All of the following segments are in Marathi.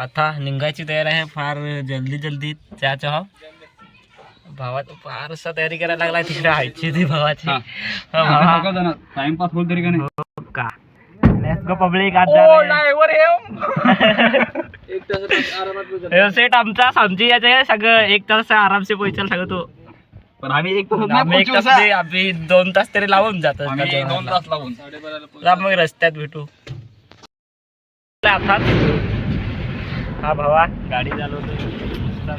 आता निघायची तयारी आहे. फार जल्दी जल्दी चहाच्या भाव भावात फारसा तयारी करायला लागला तिकडे आयची ती भावाची. हा. हा, भावा. टाइमपास होईल तरी का नाही? हो का? लेट्स गो पब्लिक आज जा रहे सेट आमचा समजी याचे सगळं एक तास आरामसे पोहोचल सगळं तो. पण आम्ही एक तास आम्ही दोन तास तरी लावून जातो. दोन तास लावून. मग रस्त्यात भेटू. आता हा भावा गाडी चालवतो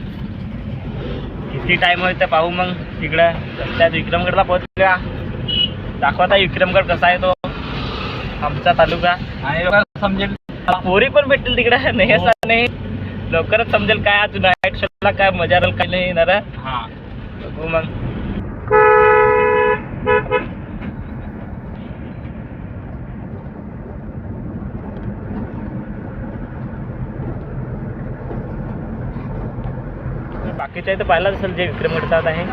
किती टाइम होईल ते पाहू मग. तिकडं रस्त्यात विक्रमगडला पोहोचल्या. दाखवता विक्रमगड कसा आहे तो. आमचा तालुका. आणि समजेल. पोरी पण भेटतील तिकडे. नाही असं नाही. लवकरच समजेल काय आज नाईट शोला काय मजा राहील काय नाही येणार हा. बघू मग. बाकीच्या इथं पाहिलं असेल जे विक्रमगडचा आहे.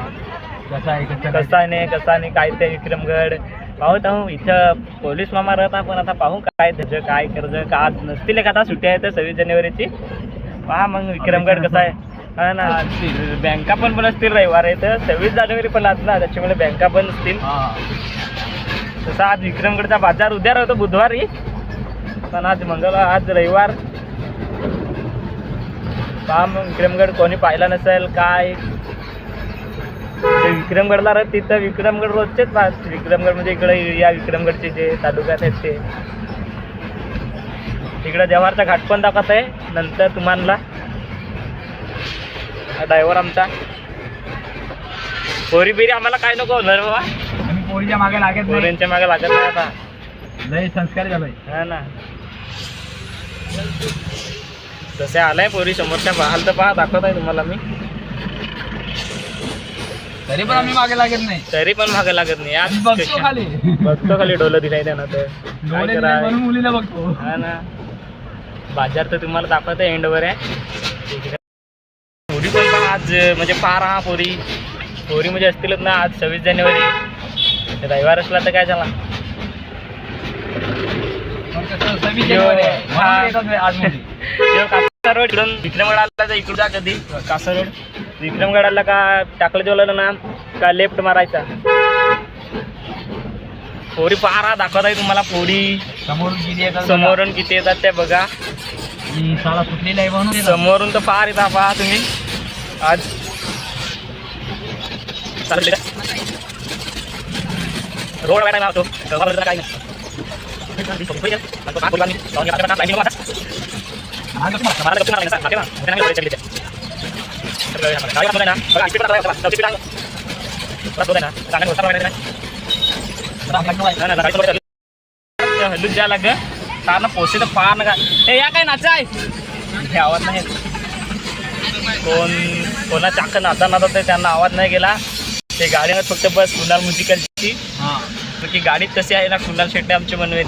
कसं आहे कसं कसा नाही कसा नाही काय ते विक्रमगड? पाहत आहो इथं पोलीस मामा राहता पण आता पाहू काय त्याचं काय कर्ज का आज नसतील का आता सुट्ट्या आहेत सव्वीस जानेवारीची. पहा मग विक्रमगड कसा आहे. हा ना बँका पण पण असतील रविवार आहे तर सव्वीस जानेवारी पण आज ना त्याच्यामुळे बँका पण असतील तसा आज विक्रमगडचा बाजार उद्या राहतो बुधवारी. पण आज मंगळवार आज रविवार. पहा मग विक्रमगड कोणी पाहिला नसेल काय? ते विक्रमगडला राहत तिथं विक्रमगड रोजचेच पाहत विक्रमगड म्हणजे इकडे या विक्रमगडचे जे तालुक्यात आहेत ते. तिकडं जव्हारचा घाट पण दाखवत आहे नंतर तुम्हाला ड्रायव्हर आमचा. पोरी बिरी आम्हाला काय नको होणार बाबा. आम्ही पोरीच्या मागे लागत नाही. पोरींच्या मागे लागत नाही आता. लय संस्कार झालोय. हा ना. तसे आलाय पोरी समोरच्या पाहाल तर पहा दाखवत आहे तुम्हाला मी. तरी पण आम्ही मागे लागत नाही. तरी पण मागे लागत नाही आज बघतो खाली. बघतो खाली डोलं दिलाय त्यांना तर. काय करा मुलीला बघतो. हा ना. बाजार तर तुम्हाला दाखवत आहे एंडवर आहे. पोरी पण आज म्हणजे फार हा पोरी. पोरी म्हणजे असतीलच ना आज सव्वीस जानेवारी. रविवार असला तर काय झाला? सव्वीस जानेवारी आहे. कासा रोड इकडून विक्रमगड आला तर इकडून जा कधी. कासा रोड विक्रमगड आला का टाकलं जेवलं ना का लेफ्ट मारायचा? पोरी पहारा दाखवत आहे तुम्हाला पोरी. समोरून किती येतात समोरून किती येतात त्या बघा. शाळा आहे म्हणून. समोरून तर फार येतात पहा तुम्ही. आज. रोड वाटा लावतो काय नाही. द्यायला ग कारण पोसे तर पाहा नका हे या काय नाचाय हे आवाज नाही कोण कोणा चाक नाचा नाचत आहे त्यांना आवाज नाही गेला ते गाडीनं फक्त बस कुणाल म्युझिकलची हा. की गाडीत कशी आहे ना कुणाल शेट्टे आमचे बनवेल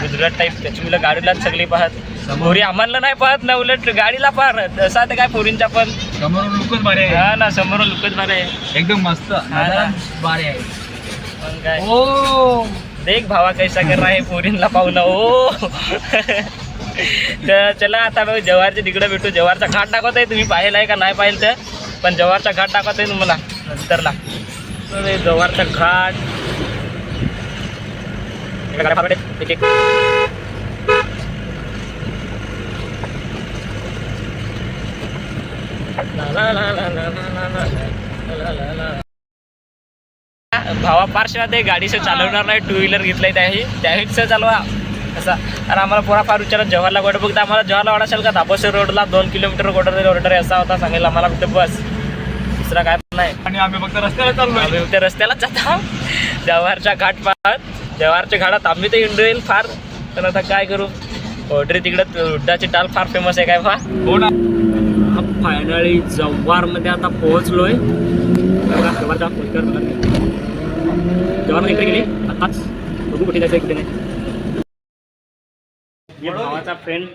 गुजरात टाईप त्याची मुलं गाडीलाच सगळी पाहत पोरी आम्हाला नाही पाहत ना उलट गाडीला पाहत. असं आता काय पोरींच्या पण. समोरून लुकच भारी आहे. हा ना समोरून लुकच बरं आहे. एकदम मस्त. भारी आहे. पण काय. ओ! देख भावा कैसा कर रहा है पोरींला पाहू ना ओ! तर चला आता मग जव्हारच्या तिकडे भेटू. जव्हारचा घाट दाखवत आहे तुम्ही पाहिला आहे का नाही पाहिलं तर. पण जव्हारचा घाट दाखवत आहे तुम्हाला. नंतरला. तर जव्हारचा घाट. एका एक भावा पार्श्वात आहे गाडीचं चालवणार नाही टू व्हीलर घेतलंय त्याही. त्याहीच चालवा. असा. आणि आम्हाला पुरा फार विचारत जवाहरला गोड बघता आम्हाला जवाहरला वाढ असेल का? दापोशी रोडला दोन किलोमीटर गोडर ऑर्डर असा होता सांगेल आम्हाला फक्त बस. दुसरा काय पण नाही. आणि आम्ही फक्त रस्त्याला चाललोय. आम्ही त्या रस्त्यालाच जाता. जवाहरच्या घाट पाहत. जवाहरच्या घाटात आम्ही तर इंडो येईल फार. पण आता काय करू? ऑर्डर तिकडं उड्डाची टाल फार फेमस आहे काय पहा हो ना. फायनली जव्हारमध्ये आता पोहोचलोय. बघा, जव्हारचा फोन कर मला. जव्हारमध्ये इकडे गेली आताच बघू कुठे जायचं इकडे नाही. भावाचा फ्रेंड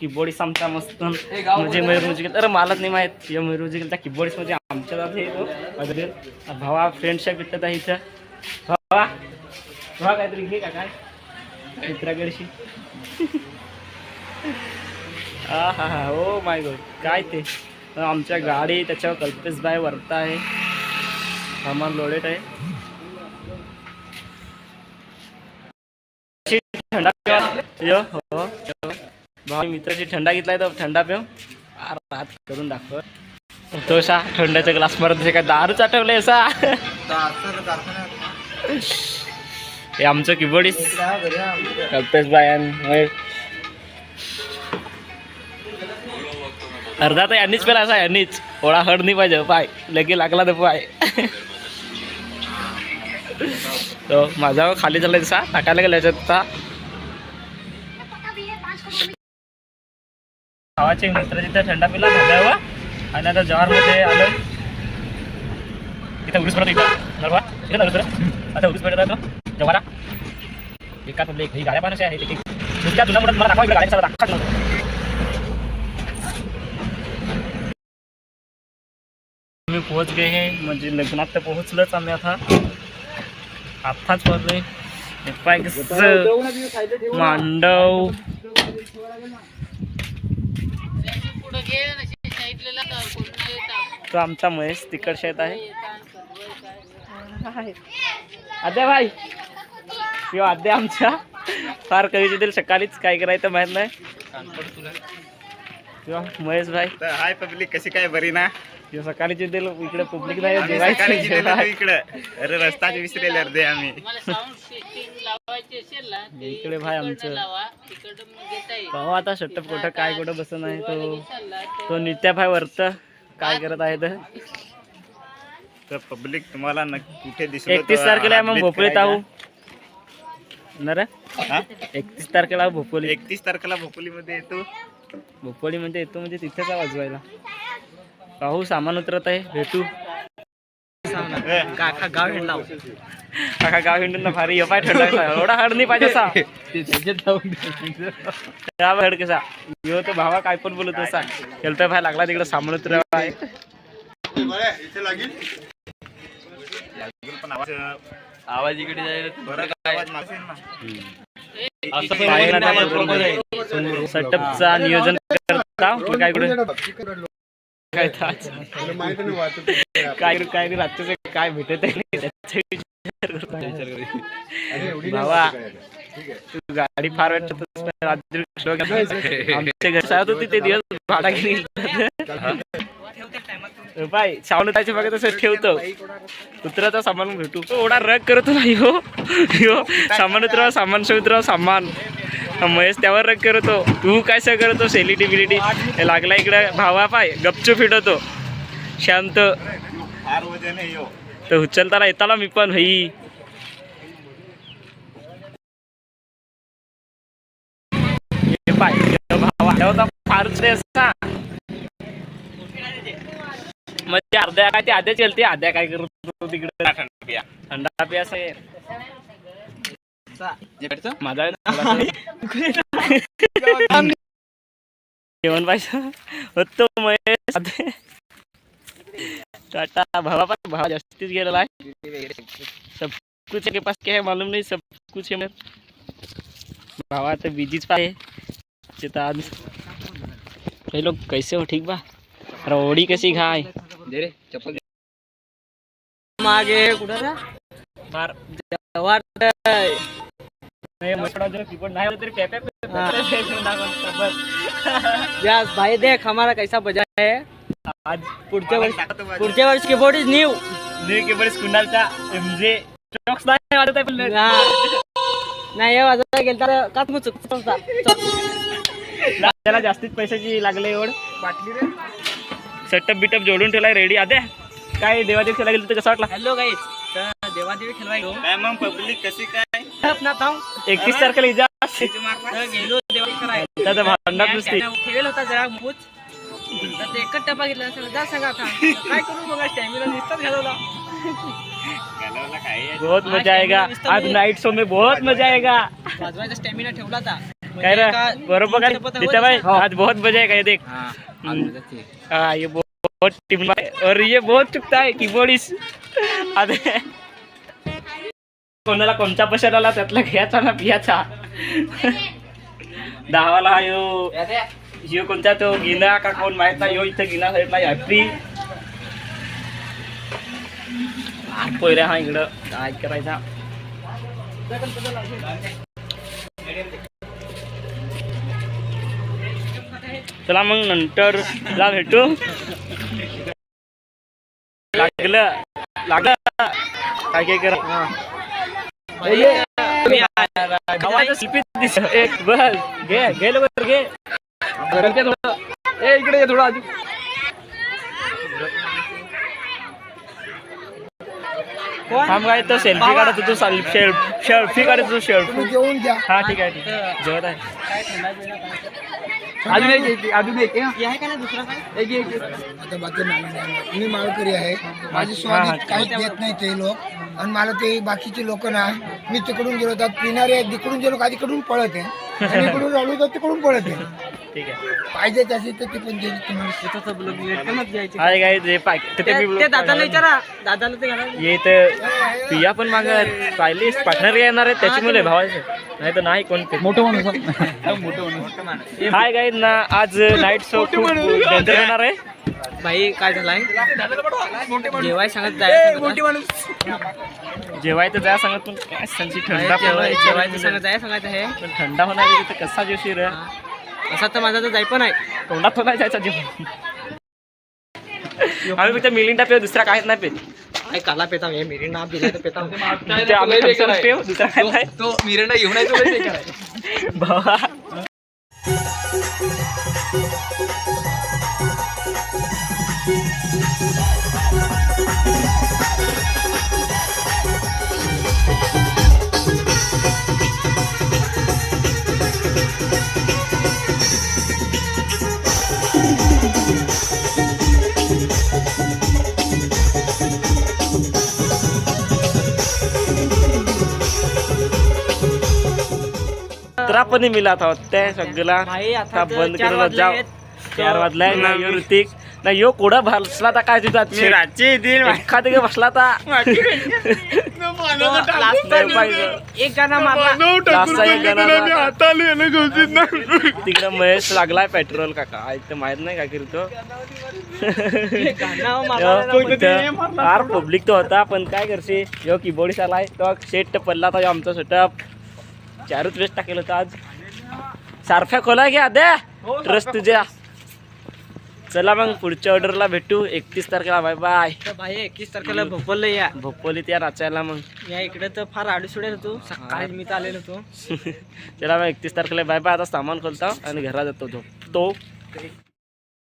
कीबोर्डिस्ट आमचा मस्त. म्हणजे मयूर म्युझिकल अरे मलाच नाही माहीत. या मयूर म्युझिकलचा कीबोर्डिस्ट म्हणजे आमच्या भावा फ्रेंडशिप भेटत आहे इथं. भावा भावा काहीतरी घे का काय मित्राकडशी. हा हा हा ओ माय गॉड काय ते? आमच्या गाडी त्याच्यावर कल्पेश बाय वरता आहे. सामान लोडेट आहे. थंडा पिवा हो, हो. भाऊ मित्राची थंडा घेतलाय तर थंडा पिव रात करून दाखव. तो सा थंडाचा ग्लास मारत काय दारूच आठवलंय सा हे आमचं किबोडीस कल्पेश आणि अर्धा तर यांनीच पेला असा यांनीच. ओळा हड नाही पाहिजे पाय. लगे लागला तर पाय. तो माझा खाली झाला तसा टाकायला गेला याच्यात आता. भावाचे मित्र तिथे थंडा पिला धाब्यावर. आणि आता जवारमध्ये आलो इथं उडीस पडत इथं. बरोबर? इथं नरवा पडत. आता उडीस पडत राहतो जवारा एका तुला एक ही गाड्या पाण्याच्या आहे तिथे एक तुला म्हणत मला दाखवा इकडे गाड्या दाखवा. आम्ही पोहोच गे हे म्हणजे लग्नात तर पोहोचलोच आम्ही आता. आत्ताच पडलोय मांडव. तो आमचा महेश तिकड शेत आहे. अद्या भाई. किंवा अद्या आमच्या. फार कधीच्या देतील सकाळीच काय करायचं माहीत नाही. किंवा महेश भाई. तर हाय पब्लिक कशी काय बरी ना? सकाळीचे दिल इकडे पब्लिक नाही जेवायचं. इकडं. अरे रस्ताच विसरेले अर्धे आम्ही. इकडे भाई आमचं. भाऊ आता शट्टप कुठं काय कुठं बसत नाही तो. तो नित्या भाई वरत काय करत आहे तर तर पब्लिक तुम्हाला नक्की कुठे दिसलो एकतीस तारखेला मग भोपळीत आहो ना रे? हा? एकतीस तारखेला भोपोली एकतीस तारखेला भोपोलीमध्ये येतो. भोपोली म्हणजे येतो म्हणजे तिथेच आहे वाजवायला. पाहू सामान उतरत आहे. भेटू. काका गाव हिंडला. काका गाव हिंडून ना भारी पाय थंड एवढा हड नाही पाहिजे असा. त्या हड कसा यो तो भावा काय पण बोलत असा. केलता भाई लागला तिकडे सामान उतरावा आहे पण आवाज आवाज इकडे जायला बरं ना. सेटअपचा नियोजन करता. काय कुठे? काय. काय रात्रीचं काय भेटत. भावा तू गाडी फार गेला. आमच्या घर शाळेत होती ते दिवस भाडा घेऊन बाय सावलं त्याच्या बघा तसं ठेवतो. उतराचा सामान भेटू. एवढा रग करतो ना यो. यो सामान उतराव सामान से सामान. महेश त्यावर रग करतो. तू काय सगळं करतो सेलिटी बिलिटी लागला इकडे भावा पाय गपचूप फिटवतो शांत. तर उचलताना येताना मी पण भाई पाय भावा फारच रे असा म्हणजे अर्ध्या काय ते आध्या चलते आध्या काय करतो तिकडे. थंडा पिया असे. माझा जेवण पाहिजे. होतो महेश. टाटा भावा पण भावा जास्तीच गेलेला आहे. सब कुछ के पास क्या है मालूम नहीं सब कुछ है मेरे. भावा तो बिजीच पाए चिता आज ये लोग कैसे हो ठीक बा? रोडी कशी खाय? दे रे चप्पल मागे कुठं वाट यस भाई देख हमारा कैसा बजा है. आज पुढच्या वर्ष. पुढच्या वर्ष keyboard is new new keyboard कुंडालचा म्हणजे स्टॉक्स नाही वाटत आहे पण नाही हे वाजवायला गेलं तर काच मुचुक त्याला जास्तीत पैशाची लागले एवढ. बाटली रे. सेटअप बिटअप जोडून ठेवलाय रेडी आद्या? काय देवादेव खेळायला गेलं तर कसं वाटला? हॅलो गाईज देवादेवी खेळवाय गो काय मग पब्लिक कशी काय? एकतीस तारखेला इजा गेलो देवादेवी करायला त्याचं भांडणात नुसती. ठेवेल होता जरा मूच तर ते एकच टप्पा घेतला असेल. जा सांगा आता. काय करू मग? स्टॅमिना घालवला? बहुत मजा आएगा. आज नाईट शो में बहुत मजा आएगा. वाजवायचा स्टॅमिना ठेवला होता काय रे? बरोबर काय तिथे भाई आज बहुत मजा ये देख? हाँ हाँ ये बहुत टिम और ये बहुत चुकता है कीबोर्डिस अरे. कोणाला कोणता पशाला आला त्यातला घ्यायचा ना पियाचा? दहावाला हा यो. ह्यो कोणता तो? गिना का कोण माहीत नाही. ह्यो इथं गिना साईडला हॅपी पहिल्या हा इकडं. काय करायचा? चला मग नंतर ला भेटू. लागलं. लागलं. काय काय करा? दिस. बस. घे घे लवकर घे. ए इकडे ये थोडं थांब काय तर सेल्फी काढत होतो सेल्फी काढत होतो घ्या. हा ठीक आहे ठीक आहे. जेवत आहे. अजून एक अजून एक. हे आहे का नाही दुसरा काय? एक एक एक. आता बाकी नाही मी माळकरी आहे. माझी हा, स्वादिष्ट काहीच देत नाही ते लोक. आणि मला ते बाकीचे लोक ना मी तिकडून गेलो तर पिणारे तिकडून गेलो का तिकडून पळत. आहे आणि इकडून आलो तर तिकडून पळत. आहे ठीक आहे. पाहिजे तशी तर ती पण देईल तुम्हाला. त्याचा ब्लॉग एकदमच घ्यायचे. हाय काय जे पाय ते ते मी ते दादाला विचारा. दादाला ते घाला ये तर पिया पण माग पाहिली पार्टनर येणार आहे त्याची मुले भावाचे. नाही तर नाही कोण मोठं माणूस हा. मोठं माणूस. हाय गाईज ना आज नाईट शो खूप डेंजर होणार आहे. भाई काय झालाय जेवाय सांगत जाय मोठी माणूस. जेवायचं जाय सांगत पण काय संची थंडा जेवाय जेवायचं सांगत जाय सांगायचं आहे. पण थंडा होणार आहे तिथे कसा जेवशील रे असा तर माझा तर जाय पण आहे. तोंडात होणार जायचा जेवण आम्ही फक्त मिलिंडा पेव दुसरा काहीच नाही पेत. काय काला पेता हे मिरी नाव दिला तर पेता ते आम्ही थम्सअप पेव दुसरा काय नाही. तो मिरंडा घेऊन आहे तो लय बेकार आहे. भावा आपण मिला था त्या सगळा बंद जाऊ आहेत. चार वाजलाय ना यो ऋतिक. ना यो कोडा बसला तर काय तुझा एखाद बसला तर. एक गाणं तिकडे महेश लागलाय पेट्रोल का काय ते माहीत नाही काय करतो फार पब्लिक तो होता पण काय करशी यो कीबोर्ड आलाय. तो शेट पडला तर आमचा सेटअप चारूच वेस्ट टाकेल होता आज. सारफ्या खोला घ्या द्या ट्रस्ट तुझ्या. चला मग पुढच्या ऑर्डरला भेटू. एकतीस तारखेला बाय बाय. भाई एकवीस तारखेला भोपलला या. भोपोलीत या नाचायला मग. या इकडे तर फार आडीसुडे होतो सकाळी मी तर आलेलो होतो. चला मग एकतीस तारखेला बाय बाय. आता सामान खोलता आणि घरात जातो झोपतो